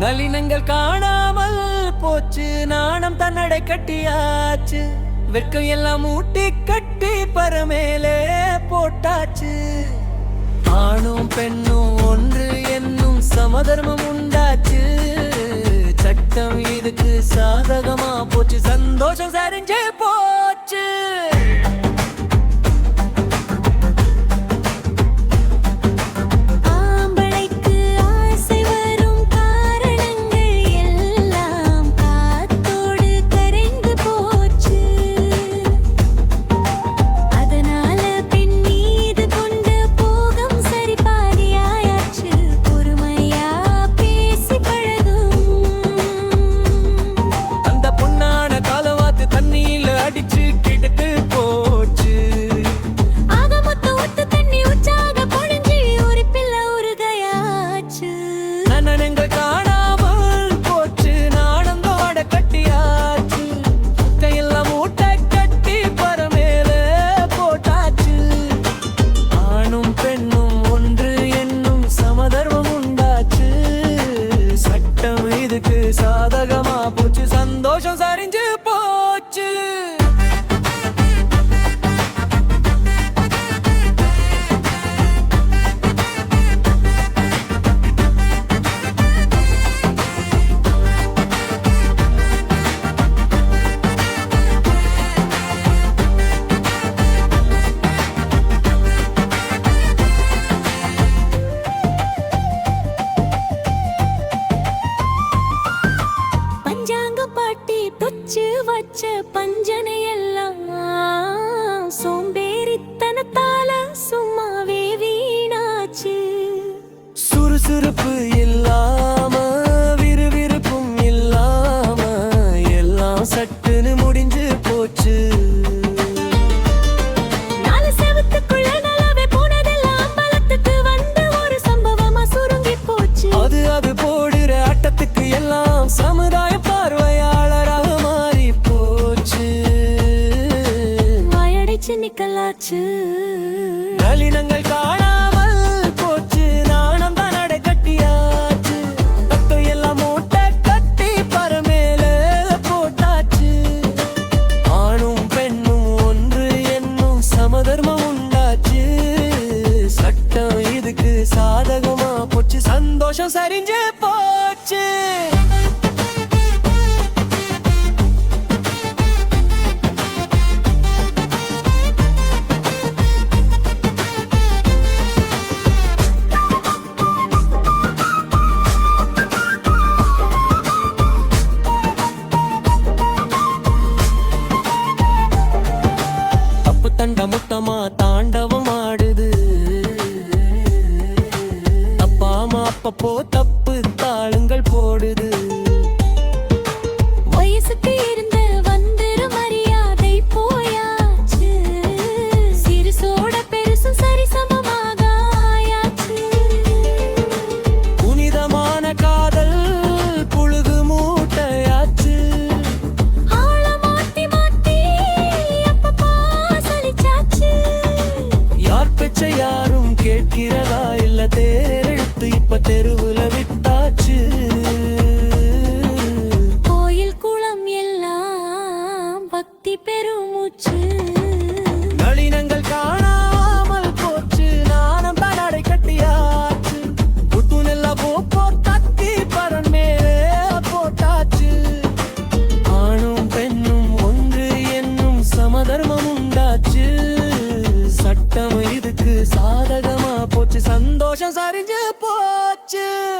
நளினங்கள் காணாமல் போச்சு. நாணம் தன்னடை கட்டியாச்சு. வெட்கம் எல்லாம் ஊட்டி கட்டி பரமேலே போட்டாச்சு. ஆணும் பெண்ணும் ஒன்று என்னும் சமதர்மம் உண்டாச்சு. சட்டம் இதுக்கு சாதகமா போச்சு. சந்தோஷம் சரிஞ்சே நனனங்கள் காணாமல் போச்சு. நாணந்தோட கட்டியாச்சு. கையெல்லாம் மூட்டை கட்டி பரமேல போட்டாச்சு. ஆணும் பெண்ணும் ஒன்று என்னும் சமதர்வம் உண்டாச்சு. சட்டம் இதுக்கு சாதகமா ಯೋಜನೆಯ நளினங்கள் காணாமல் போச்சு. நாணம் தான் அடை கட்டியாச்சு. தட்டு எல்லாம் மூட்டை கட்டி பரமேல போட்டாச்சு. ஆணும் பெண்ணும் ஒன்று என்னும் சமதர்மம் உண்டாச்சு. சட்டம் இதுக்கு சாதகமா போச்சு. சந்தோஷம் சரிஞ்சு போச்சு. தண்ட தாண்டவம் ஆடுது. அப்பா அம்மா அப்பப்போ தப்பு தெருவுல விட்டாச்சு. கோயில் குளம் எல்லாம் பக்தி பெருமூச்சு நளினங்கள் காணாமல் போச்சு. நாணம் தனடை கட்டியாச்சு. புத்து நெல்ல போப்போ தத்தி பரன் மேலே போட்டாச்சு. ஆணும் பெண்ணும் ஒன்று என்னும் சமதர்மம் உண்டாச்சு. சட்டம் இதுக்கு சாதகமா போச்சு. சந்தோஷம் சரிஞ்சு watching.